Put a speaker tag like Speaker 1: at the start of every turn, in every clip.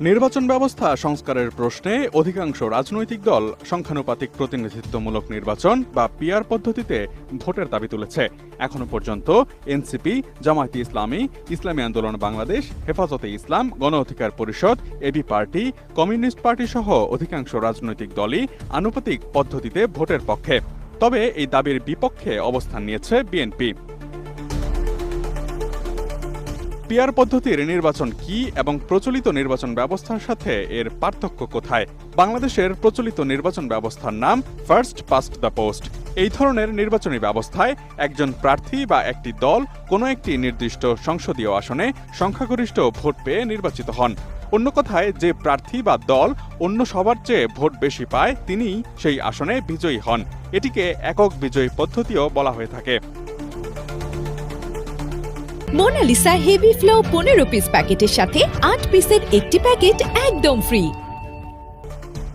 Speaker 1: নির্বাচন ব্যবস্থা সংস্কারের প্রশ্নে অধিকাংশ রাজনৈতিক দল সংখ্যানুপাতিক প্রতিনিধিত্বমূলক নির্বাচন বা পিআর পদ্ধতিতে ভোটের দাবি তুলেছে। এখনও পর্যন্ত এনসিপি, জামায়াতে ইসলামী ইসলামী আন্দোলন বাংলাদেশ, হেফাজতে ইসলাম, গণ অধিকার পরিষদ, এবি পার্টি, কমিউনিস্ট পার্টি সহ অধিকাংশ রাজনৈতিক দলই আনুপাতিক পদ্ধতিতে ভোটের পক্ষে। তবে এই দাবির বিপক্ষে অবস্থান নিয়েছে বিএনপি। পিআর পদ্ধতির নির্বাচন কি এবং প্রচলিত নির্বাচন ব্যবস্থার সাথে এর পার্থক্য কোথায়? বাংলাদেশের প্রচলিত নির্বাচন ব্যবস্থার নাম ফার্স্ট পাস্ট দ্য পোস্ট এই ধরনের নির্বাচনী ব্যবস্থায় একজন প্রার্থী বা একটি দল কোনো একটি নির্দিষ্ট সংসদীয় আসনে সংখ্যাগরিষ্ঠ ভোট পেয়ে নির্বাচিত হন। অন্য কথায়, যে প্রার্থী বা দল অন্য সবার চেয়ে ভোট বেশি পায় তিনি সেই আসনে বিজয়ী হন। এটিকে একক বিজয়ী পদ্ধতিও বলা হয়ে থাকে।
Speaker 2: মোনালিসা হেভি ফ্লো পনেরো পিস প্যাকেটের সাথে আট পিসের একটি প্যাকেট একদম ফ্রি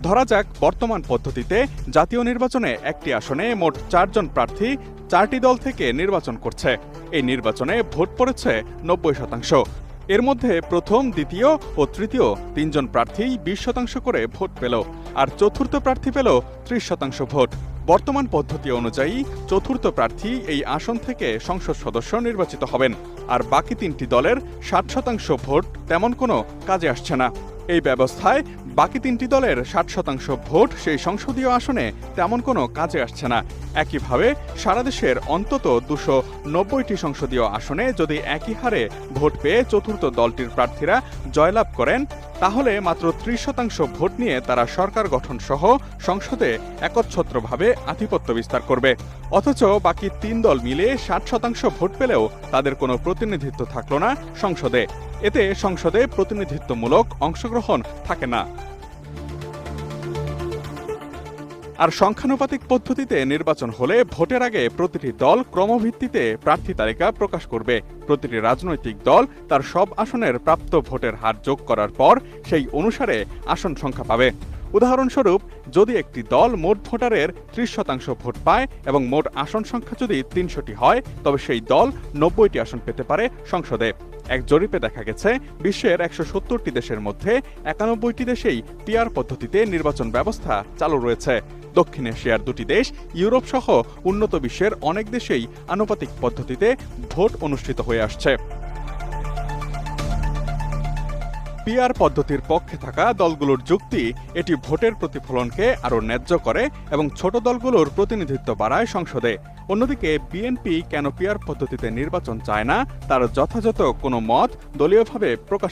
Speaker 1: ধরা যাক, বর্তমান পদ্ধতিতে জাতীয় নির্বাচনে একটি আসনে মোট চারজন প্রার্থী চারটি দল থেকে নির্বাচন করছে। এই নির্বাচনে ভোট পড়েছে নব্বই শতাংশ। এর মধ্যে প্রথম, দ্বিতীয় ও তৃতীয় তিনজন প্রার্থী বিশ শতাংশ করে ভোট পেল, আর চতুর্থ প্রার্থী পেল ত্রিশ শতাংশ ভোট। বর্তমান পদ্ধতি অনুযায়ী চতুর্থ প্রার্থী এই আসন থেকে সংসদ সদস্য নির্বাচিত হবেন। আর বাকি তিনটি দলের ষাট শতাংশ ভোট তেমন কোনো কাজে আসছে না। এই ব্যবস্থায় বাকি তিনটি দলের ষাট শতাংশ ভোট সেই সংসদীয় আসনে তেমন কোনো কাজে আসছে না। একইভাবে সারা দেশের অন্তত দুশো নব্বইটি সংসদীয় আসনে যদি একই হারে ভোট পেয়ে চতুর্থ দলটির প্রার্থীরা জয়লাভ করেন তাহলে মাত্র ত্রিশ শতাংশ ভোট নিয়ে তারা সরকার গঠন সহ সংসদে একচ্ছত্রভাবে আধিপত্য বিস্তার করবে। অথচ বাকি তিন দল মিলে ষাট শতাংশ ভোট পেলেও তাদের কোনো প্রতিনিধিত্ব থাকল না সংসদে। এতে সংসদে প্রতিনিধিত্বমূলক অংশগ্রহণ থাকে না। আর সংখ্যানুপাতিক পদ্ধতিতে নির্বাচন হলে ভোটের আগে প্রতিটি দল ক্রমভিত্তিতে প্রার্থী তালিকা প্রকাশ করবে। প্রতিটি রাজনৈতিক দল তার সব আসনের প্রাপ্ত ভোটের হার যোগ করার পর সেই অনুসারে আসন সংখ্যা পাবে। উদাহরণস্বরূপ, যদি একটি দল মোট ভোটারের ত্রিশ শতাংশ ভোট পায় এবং মোট আসন সংখ্যা যদি তিনশোটি হয়, তবে সেই দল নব্বইটি আসন পেতে পারে সংসদে। এক জরিপে দেখা গেছে, বিশ্বের একশো সত্তরটি দেশের মধ্যে একানব্বইটি দেশেই টিআর পদ্ধতিতে নির্বাচন ব্যবস্থা চালু রয়েছে। দক্ষিণ এশিয়ার দুটি দেশ, ইউরোপ সহ উন্নত বিশ্বের অনেক দেশেই আনুপাতিক পদ্ধতিতে ভোট অনুষ্ঠিত হয়ে আসছে। পিআর পদ্ধতির পক্ষে থাকা দলগুলোর যুক্তি, এটি ভোটের প্রতিফলনকে আরও ন্যায্য করে এবং ছোট দলগুলোর প্রতিনিধিত্ব বাড়ায় সংসদে। অন্যদিকে, বিএনপি কেন পিআর পদ্ধতিতে নির্বাচন চায় না, তার যথাযথ কোনো মত দলীয়ভাবে প্রকাশ